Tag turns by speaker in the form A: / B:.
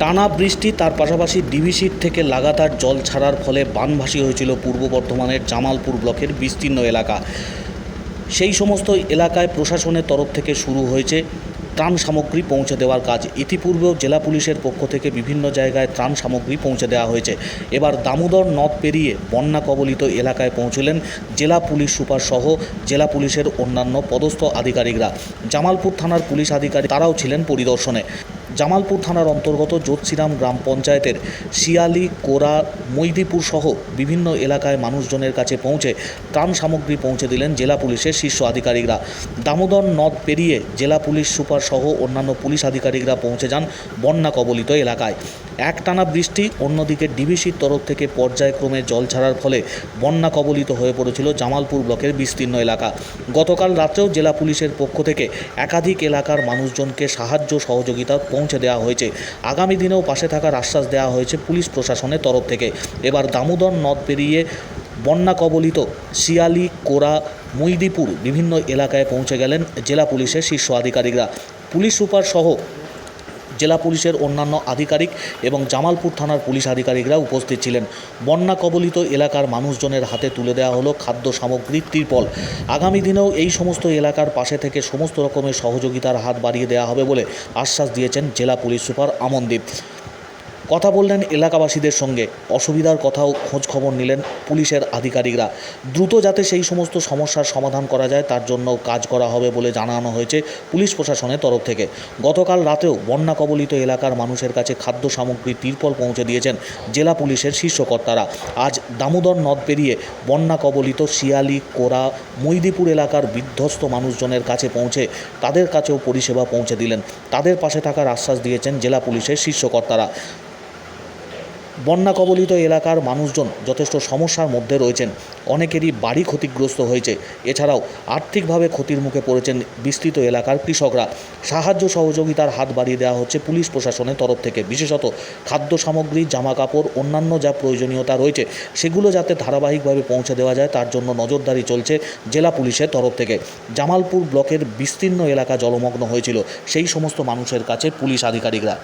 A: টানা বৃষ্টি, তার পাশাপাশি ডিভিসির থেকে লাগাতার জল ছাড়ার ফলে বানভাসী হয়েছিল পূর্ব বর্ধমানের জামালপুর ব্লকের বিস্তীর্ণ এলাকা। সেই সমস্ত এলাকায় প্রশাসনের তরফ থেকে শুরু হয়েছে ত্রাণ সামগ্রী পৌঁছে দেওয়ার কাজ। ইতিপূর্বেও জেলা পুলিশের পক্ষ থেকে বিভিন্ন জায়গায় ত্রাণ সামগ্রী পৌঁছে দেওয়া হয়েছে। এবার দামোদর নদ পেরিয়ে বন্যা কবলিত এলাকায় পৌঁছলেন জেলা পুলিশ সুপার সহ জেলা পুলিশের অন্যান্য পদস্থ আধিকারিকরা। জামালপুর থানার পুলিশ আধিকারিক তারাও ছিলেন পরিদর্শনে। জামালপুর থানার অন্তর্গত জোৎসিরাম গ্রাম পঞ্চায়েতের শিয়ালি, কোরা, মৈদিপুর সহ বিভিন্ন এলাকায় মানুষজনের কাছে পৌঁছে ত্রাণ সামগ্রী পৌঁছে দিলেন জেলা পুলিশের শীর্ষ আধিকারিকরা। দামোদর নদ পেরিয়ে জেলা পুলিশ সুপার সহ অন্যান্য পুলিশ আধিকারিকরা পৌঁছে যান বন্যা কবলিত এলাকায়। একটানা বৃষ্টি, অন্যদিকে ডিভিসির তরফ থেকে পর্যায়ক্রমে জল ছাড়ার ফলে বন্যা কবলিত হয়ে পড়েছিল জামালপুর ব্লকের বিস্তীর্ণ এলাকা। গতকাল রাত্রেও জেলা পুলিশের পক্ষ থেকে একাধিক এলাকার মানুষজনকে সাহায্য সহযোগিতা পৌঁছে দেওয়া হয়েছে। আগামী দিনেও পাশে থাকার আশ্বাস দেওয়া হয়েছে পুলিশ প্রশাসনের তরফ থেকে। এবার দামোদর নদ পেরিয়ে বন্যা কবলিত শিয়ালি, কোরা, মৈদিপুর বিভিন্ন এলাকায় পৌঁছে গেলেন জেলা পুলিশের শীর্ষ আধিকারিকরা। পুলিশ সুপার সহ জেলা পুলিশের অন্যান্য আধিকারিক এবং জামালপুর থানার পুলিশ আধিকারিকরা উপস্থিত ছিলেন। বন্যা কবলিত এলাকার মানুষজনের হাতে তুলে দেওয়া হলো খাদ্য সামগ্রী, ত্রিপল। আগামী দিনেও এই সমস্ত এলাকার পাশে থেকে সমস্ত রকমের সহযোগিতার হাত বাড়িয়ে দেওয়া হবে বলে আশ্বাস দিয়েছেন জেলা পুলিশ সুপার আমনদীপ। কথা বললেন এলাকাবাসীদের সঙ্গে। অসুবিধার কথাও খোঁজ খবর নিলেন পুলিশের আধিকারিকরা। দ্রুত যাতে সেই সমস্ত সমস্যার সমাধান করা যায়, তার জন্য কাজ করা হবে বলে জানানো হয়েছে পুলিশ প্রশাসনের তরফ থেকে। গতকাল রাতেও বন্যা কবলিত এলাকার মানুষের কাছে খাদ্য সামগ্রী তিরপল পৌঁছে দিয়েছেন জেলা পুলিশের শীর্ষকর্তারা আজ দামোদর নদ পেরিয়ে বন্যা কবলিত শিয়ালি, কোরা, মৈদিপুর এলাকার বিধ্বস্ত মানুষজনের কাছে পৌঁছে তাদের কাছেও পরিষেবা পৌঁছে দিলেন। তাদের পাশে থাকার আশ্বাস দিয়েছেন জেলা পুলিশের শীর্ষকর্তারা বন্যা কবলিত এলাকার মানুষজন যথেষ্ট সমস্যার মধ্যে রয়েছেন। অনেকেরই বাড়ি ক্ষতিগ্রস্ত হয়েছে। এছাড়াও আর্থিকভাবে ক্ষতির মুখে পড়েছেন বিস্তৃত এলাকার কৃষকরা। সাহায্য সহযোগিতার হাত বাড়িয়ে দেওয়া হচ্ছে পুলিশ প্রশাসনের তরফ থেকে। বিশেষত খাদ্য সামগ্রী জামা কাপড় অন্যান্য যা প্রয়োজনীয়তা রয়েছে, সেগুলো যাতে ধারাবাহিকভাবে পৌঁছে দেওয়া যায়, তার জন্য নজরদারি চলছে জেলা পুলিশের তরফ থেকে। জামালপুর ব্লকের বিস্তীর্ণ এলাকা জলমগ্ন হয়েছিল। সেই সমস্ত মানুষের কাছে পুলিশ আধিকারিকরা।